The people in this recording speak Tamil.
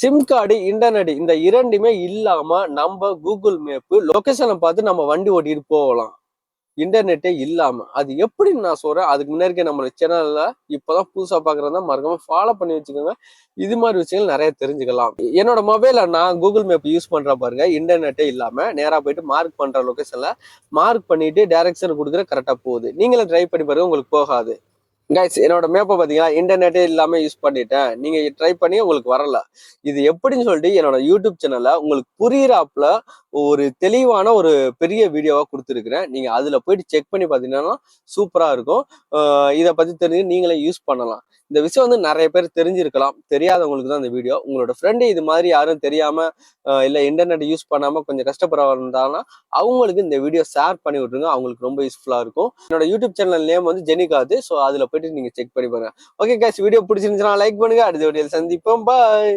சிம் கார்டு இன்டர்நெட் இந்த இரண்டுமே இல்லாம நம்ம கூகுள் மேப்பு லொக்கேஷனை பார்த்து நம்ம வண்டி ஓட்டிட்டு போகலாம். இன்டர்நெட்டே இல்லாம. அது எப்படின்னு நான் சொல்றேன். அதுக்கு முன்னாடி நம்ம சேனல்ல இப்பதான் புதுசா பாக்குறதா மறக்காம ஃபாலோ பண்ணி வச்சுக்கோங்க. இது மாதிரி விஷயங்கள் நிறைய தெரிஞ்சுக்கலாம். என்னோட மொபைல நான் கூகுள் மேப் யூஸ் பண்ற பாருங்க. இன்டர்நெட்டே இல்லாம நேரா போயிட்டு மார்க் பண்ற லொகேஷன்ல மார்க் பண்ணிட்டு டைரக்ஷன் கொடுக்குற கரெக்டா போகுது. நீங்களும் ட்ரை பண்ணி பாருங்க. உங்களுக்கு போகாது. கைஸ் என்னோட மேப்பை பார்த்தீங்கன்னா இன்டர்நெட்டே இல்லாமல் யூஸ் பண்ணிட்டேன். நீங்கள் ட்ரை பண்ணி உங்களுக்கு வரல. இது எப்படின்னு சொல்லிட்டு என்னோட யூடியூப் சேனலில் உங்களுக்கு புரியிறாப்பில் ஒரு தெளிவான ஒரு பெரிய வீடியோவாக கொடுத்துருக்குறேன். நீங்கள் அதில் போயிட்டு செக் பண்ணி பார்த்தீங்கன்னா சூப்பராக இருக்கும். இதை பற்றி தெரிஞ்சு நீங்களே யூஸ் பண்ணலாம். இந்த விஷயம் வந்து நிறைய பேர் தெரிஞ்சிருக்கலாம். தெரியாதவங்களுக்கு தான் இந்த வீடியோ உங்களோட ஃப்ரெண்டு இது மாதிரி யாரும் தெரியாமல் இல்லை இன்டர்நெட் யூஸ் பண்ணாமல் கொஞ்சம் கஷ்டப்படுறாங்கன்னா இருந்தாங்கன்னா அவங்களுக்கு இந்த வீடியோ ஷேர் பண்ணி விட்டுருங்க. அவங்களுக்கு ரொம்ப யூஸ்ஃபுல்லாக இருக்கும். என்னோட யூடியூப் சேனல் நேம் வந்து ஜெனிகாது ஸோ அதில் போய் போயிட்டு நீங்க செக் பண்ணி பாருங்க. ஓகே கேஸ் வீடியோ பிடிச்சிருந்துச்சுன்னா லைக் பண்ணுங்க. அடுத்த வீடியோ சந்திப்போம். பாய்